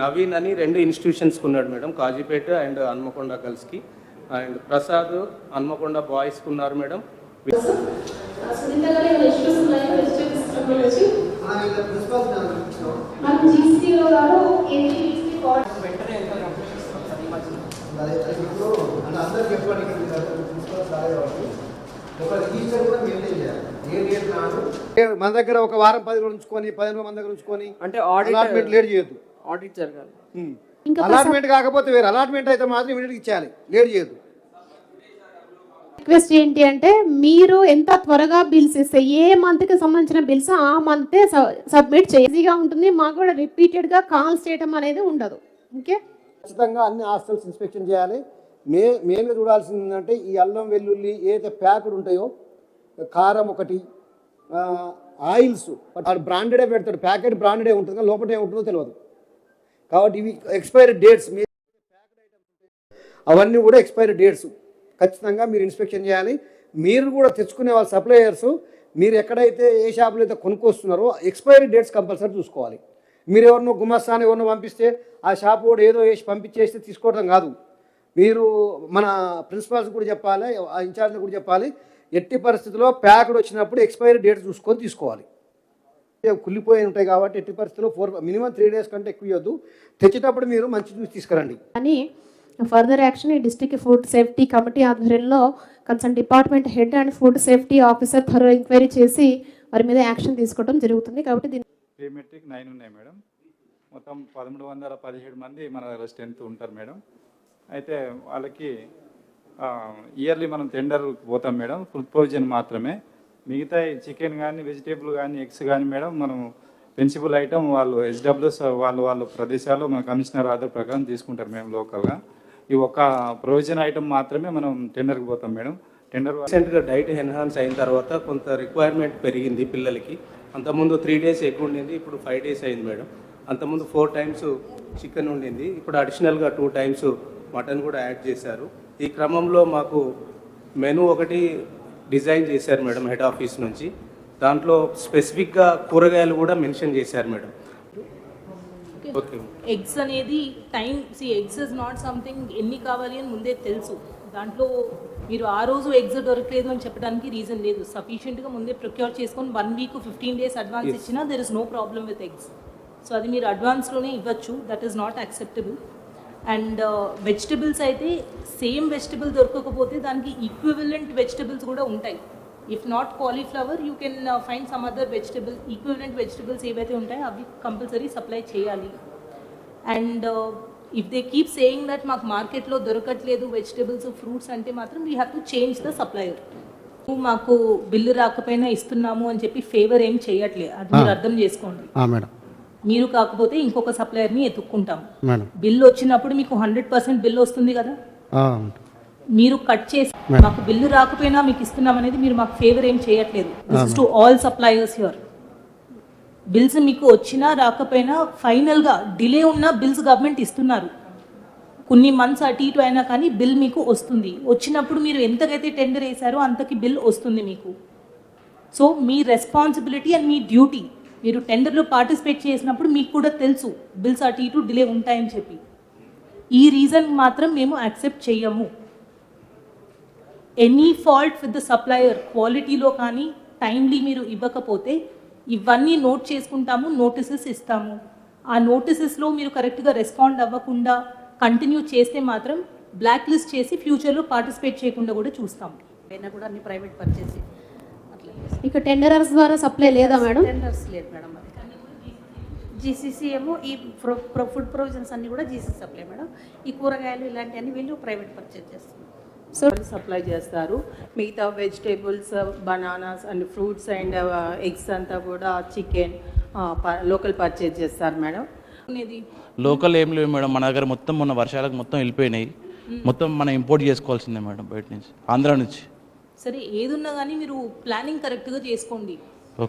నవీన్ అని రెండు ఇన్స్టిట్యూషన్స్కి ఉన్నాడు మేడం కాజీపేట అండ్ హన్మకొండ గర్ల్స్కి. అండ్ ప్రసాద్ హన్మకొండ బాయ్స్కి ఉన్నారు మేడం. మనం దగ్గర ఒక వారం పది రోజులు ఉంచుకొని పది రోజులు మన దగ్గర ఉంచుకొని అంటే ఆడిట్ లేట్ చేయొద్దు. ఆడిట్ జరగాలి. ఇంకా అలాట్మెంట్ కాకపోతే వేరే. అలాట్మెంట్ అయితే మాత్రం ఇమీడియట్గా ఇచ్చేయాలి. లేట్ చేయొద్దు. రిక్వెస్ట్ ఏంటి అంటే మీరు ఎంత త్వరగా బిల్స్ ఇస్తే ఏ మంత్కి సంబంధించిన బిల్స్ ఆ మంతే సబ్మిట్ ఈజీగా ఉంటుంది. మాకు కూడా రిపీటెడ్గా కాల్స్ చేయడం అనేది ఉండదు. ఓకే? ఖచ్చితంగా అన్ని హాస్టల్స్ ఇన్స్పెక్షన్ చేయాలి. మే మెయిన్గా చూడాల్సింది ఏంటంటే ఈ అల్లం వెల్లుల్లి ఏదైతే ప్యాకులు ఉంటాయో కారం ఒకటి ఆ, ఆయిల్స్. బ్రాండెడే పెడతాడు. ప్యాకెట్ బ్రాండెడే ఉంటుంది లోపల ఏముంటుందో తెలియదు. కాబట్టి ఇవి ఎక్స్పైరీ డేట్స్ మీ అవన్నీ కూడా ఎక్స్పైరీ డేట్స్ ఖచ్చితంగా మీరు ఇన్స్పెక్షన్ చేయాలి. మీరు కూడా తెచ్చుకునే వాళ్ళ సప్లయర్స్ మీరు ఎక్కడైతే ఏ షాపులో అయితే కొనుక్కొస్తున్నారో ఎక్స్పైరీ డేట్స్ కంపల్సరీ చూసుకోవాలి. మీరు ఎవరినో గుమస్తాన్ని ఎవరినో పంపిస్తే ఆ షాప్ కూడా ఏదో వేసి పంపించేస్తే తీసుకోవడం కాదు. మీరు మన ప్రిన్సిపాల్స్ కూడా చెప్పాలి ఆ కూడా చెప్పాలి. ఎట్టి పరిస్థితుల్లో ప్యాక్డ్ వచ్చినప్పుడు ఎక్స్పైరీ డేట్ చూసుకొని తీసుకోవాలి. కుళ్ళిపోయి ఉంటాయి కాబట్టి ఎట్టి పరిస్థితుల్లో ఫోర్ మినిమం త్రీ డేస్ కంటే ఎక్కువ ఇవ్వద్దు. తెచ్చేటప్పుడు మీరు మంచి చూసి తీసుకురండి. అని ఫర్దర్ యాక్షన్ ఈ డిస్ట్రిక్ట్ ఫుడ్ సేఫ్టీ కమిటీ ఆధ్వర్యంలో concern department head and food safety officer thorough enquiry చేసి వారి మీద యాక్షన్ తీసుకోవడం జరుగుతుంది. కాబట్టి దీని ప్రీ మెట్రిక్ నైన్ ఉన్నాయి మేడం. మొత్తం పదమూడు వందల పదిహేడు మంది మన దగ్గర స్ట్రెంత్ ఉంటారు మేడం. అయితే వాళ్ళకి ఇయర్లీ మనం టెండర్ పోతాం మేడం. ఫుడ్ ప్రొవిజన్ మాత్రమే. మిగతా చికెన్ కానీ వెజిటేబుల్ కానీ ఎగ్స్ కానీ మేడం మనం పెన్సిబుల్ ఐటమ్ వాళ్ళు హెచ్డబ్ల్యూస్ వాళ్ళు వాళ్ళ ప్రదేశాల్లో మన కమిషనర్ ఆర్డర్ ప్రకారం తీసుకుంటారు మేము లోకల్గా. ఈ ఒక్క ప్రొవిజన్ ఐటమ్ మాత్రమే మనం టెండర్కి పోతాం మేడం. టెండర్ రీసెంట్గా డైట్ ఎన్హాన్స్ అయిన తర్వాత కొంత రిక్వైర్మెంట్ పెరిగింది పిల్లలకి. అంతకుముందు త్రీ డేస్ ఎక్కువ ఉండింది ఇప్పుడు ఫైవ్ డేస్ అయింది మేడం. అంతకుముందు ఫోర్ టైమ్స్ చికెన్ ఉండింది ఇప్పుడు అడిషనల్గా టూ టైమ్స్ మటన్ కూడా యాడ్ చేశారు. ఈ క్రమంలో మాకు మెనూ ఒకటి డిజైన్ చేశారు మేడం హెడ్ ఆఫీస్ నుంచి. దాంట్లో స్పెసిఫిక్గా కూరగాయలు కూడా మెన్షన్ చేశారు మేడం. ఓకే ఎగ్స్ అనేది time see eggs is not something ఎన్ని కావాలి అని ముందే తెలుసు. దాంట్లో మీరు ఆ రోజు ఎగ్స్ దొరకలేదు అని చెప్పడానికి రీజన్ లేదు. సఫిషియెంట్గా ముందే ప్రొక్యూర్ చేసుకొని one week fifteen days advance ఇచ్చినా there is no problem with eggs so అది మీరు అడ్వాన్స్లోనే ఇవ్వచ్చు. That is not acceptable and vegetables అయితే సేమ్ వెజిటబుల్ దొరకకపోతే దానికి ఈక్వివలెంట్ వెజిటబుల్స్ కూడా ఉంటాయి. If not cauliflower you can find some other vegetable equivalent vegetables ఏవైతే ఉంటాయో అవి కంపల్సరీ సప్లై చేయాలి. And if they keep saying that మాకు మార్కెట్లో దొరకట్లేదు వెజిటబుల్స్ ఫ్రూట్స్ అంటే మాత్రం we have to change the supplier మాకు బిల్లు రాకపోయినా ఇస్తున్నాము అని చెప్పి ఫేవర్ ఏం చేయట్లేదు అది మీరు అర్థం చేసుకోండి. మేడం. మీరు కాకపోతే ఇంకొక సప్లయర్ని ఎత్తుక్కుంటాం. బిల్ వచ్చినప్పుడు మీకు హండ్రెడ్ పర్సెంట్ బిల్ వస్తుంది కదా? మీరు కట్ చేసి మాకు బిల్లు రాకపోయినా మీకు ఇస్తున్నాం అనేది మీరు మాకు ఫేవర్ ఏం చేయట్లేదు. This to all suppliers here bills మీకు వచ్చినా రాకపోయినా ఫైనల్గా డిలే ఉన్న బిల్స్ గవర్నమెంట్ ఇస్తున్నారు. కొన్ని మంత్స్ అటు ఇటు అయినా కానీ బిల్ మీకు వస్తుంది. వచ్చినప్పుడు మీరు ఎంతకైతే టెండర్ వేశారో అంతకి బిల్ వస్తుంది మీకు. సో మీ రెస్పాన్సిబిలిటీ అండ్ మీ డ్యూటీ మీరు టెండర్లో పార్టిసిపేట్ చేసినప్పుడు మీకు కూడా తెలుసు బిల్స్ అటు ఇటు డిలే ఉంటాయని చెప్పి. ఈ రీజన్ మాత్రం మేము యాక్సెప్ట్ చేయము any fault with the supplier క్వాలిటీలో కానీ టైమ్లీ మీరు ఇవ్వకపోతే ఇవన్నీ నోట్ చేసుకుంటాము నోటీసెస్ ఇస్తాము. ఆ నోటీసెస్లో మీరు కరెక్ట్గా రెస్పాండ్ అవ్వకుండా కంటిన్యూ చేస్తే మాత్రం బ్లాక్ లిస్ట్ చేసి ఫ్యూచర్లో పార్టిసిపేట్ చేయకుండా కూడా చూస్తాము. అయినా కూడా అన్ని ప్రైవేట్ పర్చేసి ఇక టెండరర్స్ ద్వారా సప్లై లేదా మేడం? టెండర్స్ లేదు మేడం అది. జీసీసీ ఏమో ఈ ప్రో ప్రో ఫుడ్ ప్రొవిజన్స్ అన్ని కూడా జీసీ సప్లై మేడం. ఈ కూరగాయలు ఇలాంటివన్నీ వీళ్ళు ప్రైవేట్ పర్చేస్ చేస్తున్నారు. సో సప్లై చేస్తారు. మిగతా vegetables bananas and fruits and eggs అంతా కూడా చికెన్ లోకల్ పర్చేజ్ చేస్తారు మేడం. అనేది లోకల్ ఏం లేవు మేడం. మన దగ్గర మొత్తం మొన్న వర్షాలకు మొత్తం వెళ్ళిపోయినాయి. మొత్తం మనం ఇంపోర్ట్ చేసుకోవాల్సిందే మేడం బయట నుంచి. ఆంధ్ర నుంచి. సరే ఏదున్నా కానీ మీరు ప్లానింగ్ కరెక్ట్గా చేసుకోండి.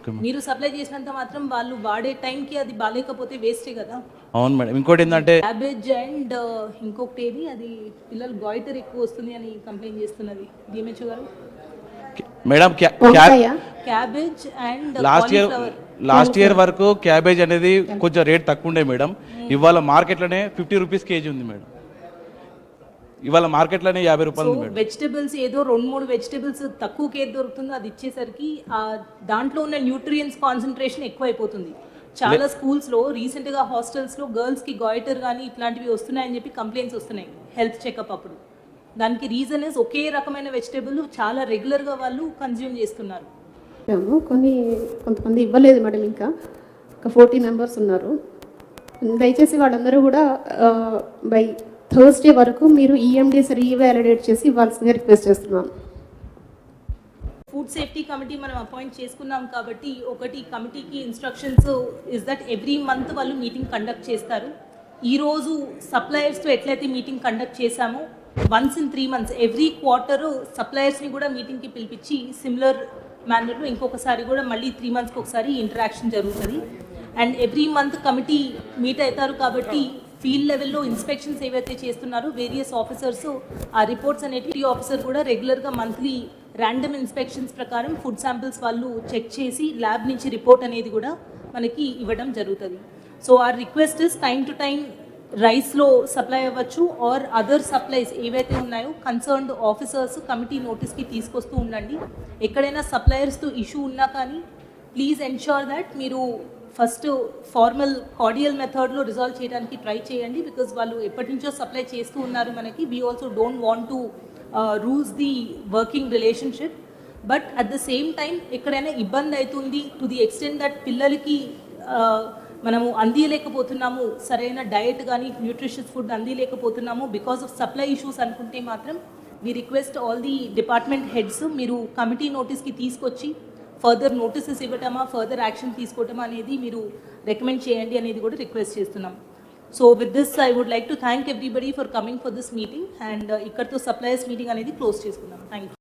మీరు సప్లై చేసినంత మాత్రం వాళ్ళు వాడే టైంకి అది బాగాలేకపోతే వేస్టే కదా. అవును మేడం. ఇంకోటి ఏంటంటే క్యాబేజ్ అండ్ ఇంకొకటి ఏది? అది పిల్లలు గాయిటర్ ఎక్కువ వస్తుంది అని కంప్లైంట్ చేస్తున్నది. డిఎంహెచ్ఓ గారు? మేడం క్యా- వంకాయ? క్యా- cabbage and last year last year వరకు క్యాబేజ్ అనేది కొంచెం రేట్ తక్కువ ఉండే మేడం. ఇవాళ మార్కెట్లోనే ఫిఫ్టీ రూపీస్ కేజీ ఉంది మేడం. ఇవాళ మార్కెట్లోనే యాభై రూపాయలు వెజిటబుల్స్ ఏదో రెండు మూడు వెజిటబుల్స్ తక్కువ కేర్ దొరుకుతుందో అది ఇచ్చేసరికి ఆ దాంట్లో ఉన్న న్యూట్రియన్స్ కాన్సన్ట్రేషన్ ఎక్కువైపోతుంది. చాలా స్కూల్స్లో రీసెంట్గా హాస్టల్స్లో గర్ల్స్కి గాయిటర్ కానీ ఇట్లాంటివి వస్తున్నాయని చెప్పి కంప్లైంట్స్ వస్తున్నాయి హెల్త్ చెకప్ అప్పుడు. దానికి రీజన్ ఇస్ ఒకే రకమైన వెజిటబుల్ చాలా రెగ్యులర్గా వాళ్ళు కన్జ్యూమ్ చేస్తున్నారు. కొన్ని కొంతమంది ఇవ్వలేదు మేడం ఇంకా. ఒక ఫోర్టీ మెంబర్స్ ఉన్నారు. దయచేసి వాళ్ళందరూ కూడా బై థర్స్డే వరకు మీరు E ఈఎండీస్ రీవాలిడేట్ చేసి ఇవ్వాల్సిందిగా రిక్వెస్ట్ చేస్తున్నాను. ఫుడ్ సేఫ్టీ కమిటీ మనం అపాయింట్ చేసుకున్నాం కాబట్టి ఒకటి కమిటీకి instructions is that every month వాళ్ళు మీటింగ్ కండక్ట్ చేస్తారు. ఈరోజు సప్లయర్స్తో ఎట్లయితే మీటింగ్ కండక్ట్ చేశామో once in three months every quarter సప్లయర్స్ని కూడా మీటింగ్కి పిలిపించి సిమిలర్ మేనర్లో ఇంకొకసారి కూడా మళ్ళీ త్రీ మంత్స్కి ఒకసారి ఇంటరాక్షన్ జరుగుతుంది. And every month committee meet అవుతారు కాబట్టి ఫీల్డ్ లెవెల్లో ఇన్స్పెక్షన్స్ ఏవైతే చేస్తున్నారో వేరియస్ ఆఫీసర్స్ ఆ రిపోర్ట్స్ అనేటివి ఆఫీసర్ కూడా రెగ్యులర్గా మంత్లీ ర్యాండమ్ ఇన్స్పెక్షన్స్ ప్రకారం ఫుడ్ శాంపిల్స్ వాళ్ళు చెక్ చేసి ల్యాబ్ నుంచి రిపోర్ట్ అనేది కూడా మనకి ఇవ్వడం జరుగుతుంది. సో ఆ request is time to time రైస్లో సప్లై అవ్వచ్చు ఆర్ అదర్ సప్లైస్ ఏవైతే ఉన్నాయో కన్సర్న్డ్ ఆఫీసర్స్ కమిటీ నోటీస్కి తీసుకొస్తూ ఉండండి. ఎక్కడైనా సప్లయర్స్తో ఇష్యూ ఉన్నా కానీ ప్లీజ్ ఎన్ష్యూర్ దట్ మీరు ఫస్ట్ ఫార్మల్ కార్డియల్ మెథడ్లో రిజాల్వ్ చేయడానికి ట్రై చేయండి బికాజ్ వాళ్ళు ఎప్పటి నుంచో సప్లై చేస్తూ ఉన్నారు మనకి. We also don't want to rules the working relationship but at the same time ఎక్కడైనా ఇబ్బంది అవుతుంది టు ది ఎక్స్టెంట్ దట్ పిల్లలకి uh, మనము అందియలేకపోతున్నాము సరైన డయట్ కానీ న్యూట్రిషియస్ ఫుడ్ అందియలేకపోతున్నాము బికాస్ ఆఫ్ సప్లై ఇష్యూస్ అనుకుంటే మాత్రం we request all the department heads మీరు కమిటీ నోటీస్కి తీసుకొచ్చి ఫర్దర్ నోటీసెస్ ఇవ్వటమా ఫర్దర్ యాక్షన్ తీసుకోవటమా అనేది మీరు రికమెండ్ చేయండి అనేది కూడా రిక్వెస్ట్ చేస్తున్నాం. So with this I would like to thank everybody for coming for this meeting and ఇక్కడతో సప్లయర్స్ మీటింగ్ అనేది క్లోజ్ చేసుకుందాం. Thank you